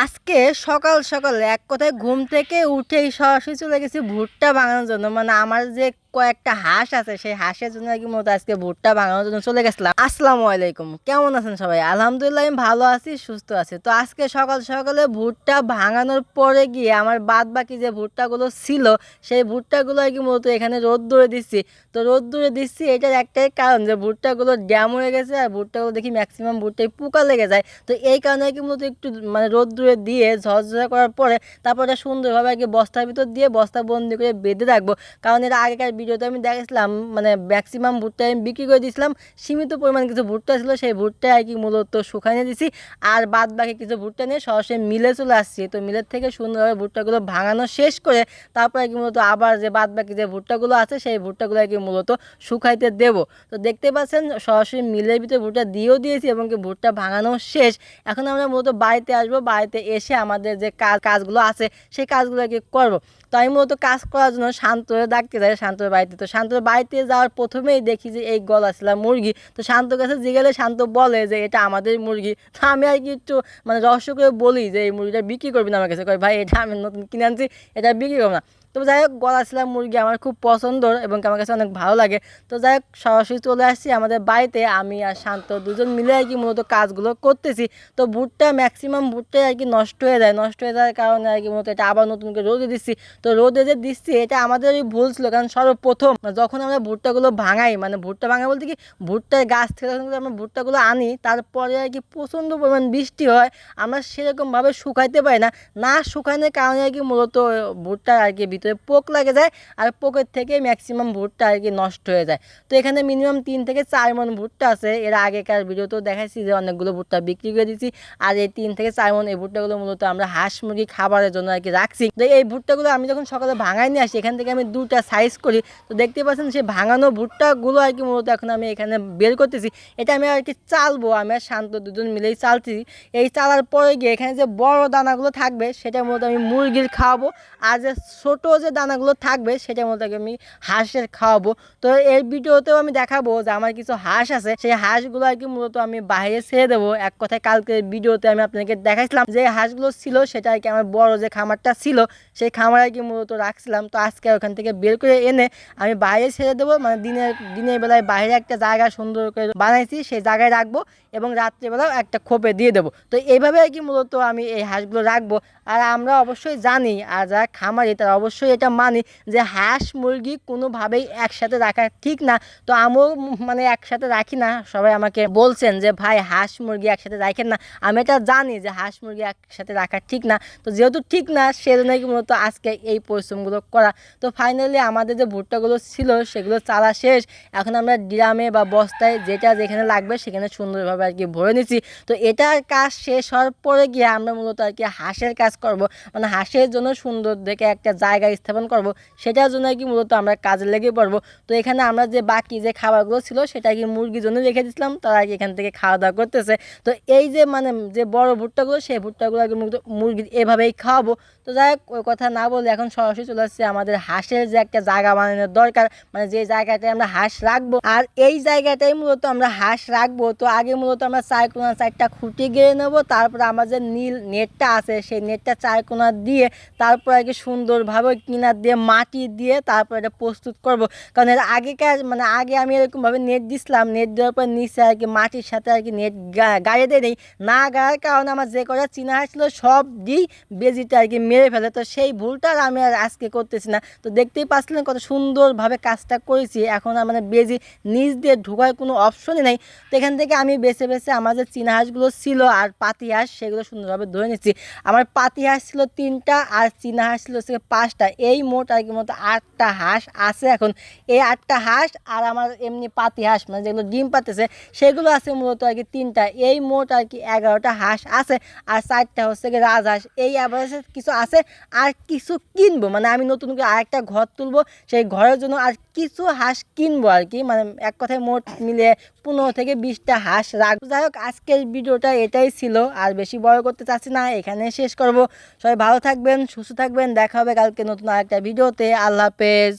আজকে সকাল সকাল এক কথায় ঘুম থেকে উঠেই সরাসরি চলে গেছি ভুট্টা বানানোর জন্য। মানে আমার যে কয়েকটা হাঁস আছে, সেই হাঁসের জন্য আর কি মতো আজকে ভুট্টা ভাঙানোর জন্য চলে গেছিলাম। আসসালামু আলাইকুম, কেমন আছেন সবাই? আলহামদুলিল্লাহ, আমি ভালো আছি, সুস্থ আছি। তো আজকে সকাল সকালে ভুট্টা ভাঙানোর পরে গিয়ে আমার বাদ বাকি যে ভুট্টাগুলো ছিল, সেই ভুট্টাগুলো আর কি মূলত এখানে রোদ দূরে দিচ্ছি। তো রোদ দূরে দিচ্ছি, এটার একটাই কারণ যে ভুট্টাগুলো ড্যাম হয়ে গেছে আর ভুট্টাগুলো দেখি ম্যাক্সিমাম ভুট্টায় পোকা লেগে যায়। তো এই কারণে কি মূলত একটু মানে রোদ দূরে দিয়ে ঝরঝরা করার পরে তারপর এটা সুন্দরভাবে আর কি বস্তার ভিতর দিয়ে বস্তা বন্দি করে বেঁধে রাখব। কারণ এটা আগেকার ভিডিওতে আমি দেখেছিলাম মানে ম্যাক্সিমাম ভুট্টা আমি বিক্রি করে দিয়েছিলাম, সীমিত পরিমাণ কিছু ভুট্টা ছিল, সেই ভুট্টা আর কি মূলত শুকাইয়ে দিছি। আর বাদ বাকি কিছু ভুট্টা নিয়ে সরাসরি মিলে চলে আসছি। তো মিলের থেকে সুন্দরভাবে ভুট্টাগুলো ভাঙানো শেষ করে তারপরে কি মূলত আবার যে বাদ বাকি যে ভুট্টাগুলো আছে, সেই ভুট্টাগুলো কি মূলত শুকাইতে দেবো। তো দেখতে পাচ্ছেন, সরাসরি মিলের ভিতরে ভুট্টা দিয়েও দিয়েছি এবং কি ভুট্টা ভাঙানো শেষ। এখন আমরা মূলত বাড়িতে আসব, বাড়িতে এসে আমাদের যে কাজ, কাজগুলো আছে, সেই কাজগুলো আর কি করব। তো আমি মূলত কাজ করার জন্য শান্তরে ডাকতে যাই শান্তর বাড়িতে। তো শান্ত বাড়িতে যাওয়ার প্রথমেই দেখি যে এই গলা ছিল মুরগি। তো শান্ত কাছে জিগেলে শান্ত বলে যে, এটা আমাদের মুরগি। তো আমি আর কি একটু মানে রহস্য করে বলি যে, এই মুরগিটা বিক্রি করবি না আমার কাছে? কয়, ভাই, এটা আমি নতুন কিনে আনছি, এটা বিক্রি করব না। তো যাই হোক, গলা ছিলাম মুরগি আমার খুব পছন্দর এবং আমার কাছে অনেক ভালো লাগে। তো যাই হোক, সরাসরি চলে আসছি আমাদের বাড়িতে। আমি আর শান্ত দুজন মিলে আর কি মূলত কাজগুলো করতেছি। তো ভুট্টা ম্যাক্সিমাম ভুট্টাই আর কি নষ্ট হয়ে যায়। নষ্ট হয়ে যাওয়ার কারণে আর কি মূলত এটা আবার নতুন করে রোদে দিচ্ছি। তো রোদে যে দিচ্ছি, এটা আমাদেরই ভুল ছিল। কারণ সর্বপ্রথম যখন আমরা ভুট্টাগুলো ভাঙাই মানে ভুট্টা ভাঙা বলতে কি, ভুট্টার গাছ থেকে যখন আমরা ভুট্টাগুলো আনি, তারপরে আর কি প্রচণ্ড পরিমাণ বৃষ্টি হয়। আমরা সেরকমভাবে শুকাইতে পারি না। না শুকানোর কারণে আর কি মূলত ভুট্টা আর কি ভিতরে পোক লাগে যায় আর পোকের থেকে ম্যাক্সিমাম ভুট্টা আর কি নষ্ট হয়ে যায়। তো এখানে মিনিমাম তিন থেকে চার মন ভুট্টা আছে। এর আগেকার ভিডিওতেও দেখাইছি যে অনেকগুলো ভুট্টা বিক্রি করে দিচ্ছি আর এই তিন থেকে চার মন এই ভুট্টাগুলো মূলত আমরা হাঁস মুরগি খাবারের জন্য আর কি রাখছি। তো এই ভুট্টাগুলো আমি যখন সকালে ভাঙাই নিয়ে আসি, এখান থেকে আমি দুটা সাইজ করি। তো দেখতে পাচ্ছেন সেই ভাঙানো ভুট্টাগুলো আর কি মূলত এখন আমি এখানে বের করতেছি। এটা আমি আর কি চালবো, আমি আর শান্ত দুজন মিলেই চালছি। এই চালার পরে গিয়ে এখানে যে বড় দানাগুলো থাকবে, সেটা মূলত আমি মুরগির খাওয়াবো। আর যে ছোটো যে দানাগুলো থাকবে সেটা মূলত আমি হাঁসের খাওয়াবো। তো এই ভিডিওতেও আমি দেখাবো যে আমার কিছু হাঁস আছে, সেই হাঁসগুলো আর কি মূলত আমি বাইরে ছেড়ে দেবো। এক কথায় কালকে ভিডিওতে আমি আপনাকে দেখাইছিলাম যে হাঁসগুলো ছিল, সেটা আর কি আমার বড় যে খামারটা ছিল, সেই খামার আর কি মূলত রাখছিলাম। তো আজকে ওখান থেকে বের করে এনে আমি বাইরে ছেড়ে দেবো মানে দিনের দিনের বেলায় বাইরে একটা জায়গা সুন্দর করে বানাইছি, সেই জায়গায় রাখব এবং রাত্রেবেলাও একটা খোপে দিয়ে দেবো। তো এইভাবে আর কি মূলত আমি এই হাঁসগুলো রাখব। আর আমরা অবশ্যই জানি, আর যারা খামারি তারা অবশ্যই এটা মানি যে হাঁস মুরগি কোনোভাবেই একসাথে রাখা ঠিক না। তো আমিও মানে একসাথে রাখি না, সবাই আমাকে বলছেন যে, ভাই, হাঁস মুরগি একসাথে রাখেন না। আমি এটা জানি যে, হাঁস মুরগি একসাথে রাখা ঠিক না। তো যেহেতু ঠিক না, সেজন্যই মূলত আজকে এই পরিশ্রমগুলো করা। তো ফাইনালি আমাদের যে ভুট্টাগুলো ছিল, সেগুলো চালা শেষ। এখন আমরা ড্রামে বা বস্তায় যেটা যেখানে লাগবে, সেখানে সুন্দরভাবে আর কি ভরে নিচ্ছি। তো এটার কাজ শেষ হওয়ার পরে গিয়ে আমরা মূলত আর কি হাঁসের কাজ করব। মানে হাঁসের জন্য সুন্দর দেখে একটা জায়গা স্থাপন করব, সেটার জন্য কি মূলত আমরা কাজে লেগে পড়ব। তো এখানে আমরা যে বাকি যে খাবারগুলো ছিল, সেটা কি মুরগির জন্য রেখে দিয়েছিলাম তারা কি এখান থেকে খাওয়া দাওয়া করতেছে। তো এই যে মানে যে বড় ভুট্টাগুলো, সেই ভুট্টাগুলো মুরগি এভাবেই খাওয়াবো। তো যাই হোক কথা না বলে এখন সরাসরি চলে আসছে আমাদের হাঁসের যে একটা জায়গা বানানোর দরকার। মানে যে জায়গাটায় আমরা হাঁস রাখব। আর এই জায়গাটাই মূলত আমরা হাঁস রাখব। তো আগে মূলত আমরা চার কোনা চারটা খুঁটি গেড়ে নেব, তারপরে আমার যে নীল নেটটা আছে, সেই নেটটা চার কোনা দিয়ে তারপর আর কি সুন্দরভাবে কিনার দিয়ে, মাটি দিয়ে তারপর এটা প্রস্তুত করব। কারণ এর আগেকার মানে আগে আমি এরকমভাবে নেট দিছিলাম, নেট দেওয়ার পর নিচে আর কি মাটির সাথে আর কি নেট গাড়িয়ে দিয়ে নেই। না গাড়ার কারণে আমার যে কটা চিনা ছিল সব দিই বেজিটা আর কি মেরে ফেলে। তো সেই ভুলটা আমি আর আজকে করতেছি না। তো দেখতেই পাচ্ছিলেন কত সুন্দরভাবে কাজটা করেছি। এখন আর মানে বেজি নিচ দিয়ে ঢোকার কোনো অপশনই নেই। তো এখান থেকে আমি বেছে বেছে আমার যে চীনা হাঁসগুলো ছিল আর পাতি হাঁস, সেগুলো সুন্দরভাবে ধরে নিচ্ছি। আমার পাতি হাঁস ছিল তিনটা আর চীনা হাঁস ছিল পাঁচটা। এই মোট আর কি মতো আটটা হাঁস আছে এখন। এই আটটা হাঁস আর আমার এমনি পাতি হাঁস মানে যেগুলো ডিম পাতেছে, সেগুলো আছে মূলত আর কি তিনটা। এই মোট আর কি এগারোটা হাঁস আছে আর চারটা হচ্ছে কি রাজহাঁস। এই অ্যাভারেজে কিছু আছে আর কিছু কিনবো মানে আমি নতুন করে আরেকটা ঘর তুলবো, সেই ঘরের জন্য আর কিছু হাঁস কিনবো আর কি। মানে এক কথায় মোট মিলে পনেরো থেকে বিশটা হাঁস রাখব। যাই হোক, আজকের ভিডিওটা এটাই ছিল। আর বেশি বড় করতে চাচ্ছি না এখানে শেষ করব। সবাই ভালো থাকবেন, সুস্থ থাকবেন, দেখা হবে কালকে নতুন আরেকটা ভিডিওতে আল্লাহ হাফেজ।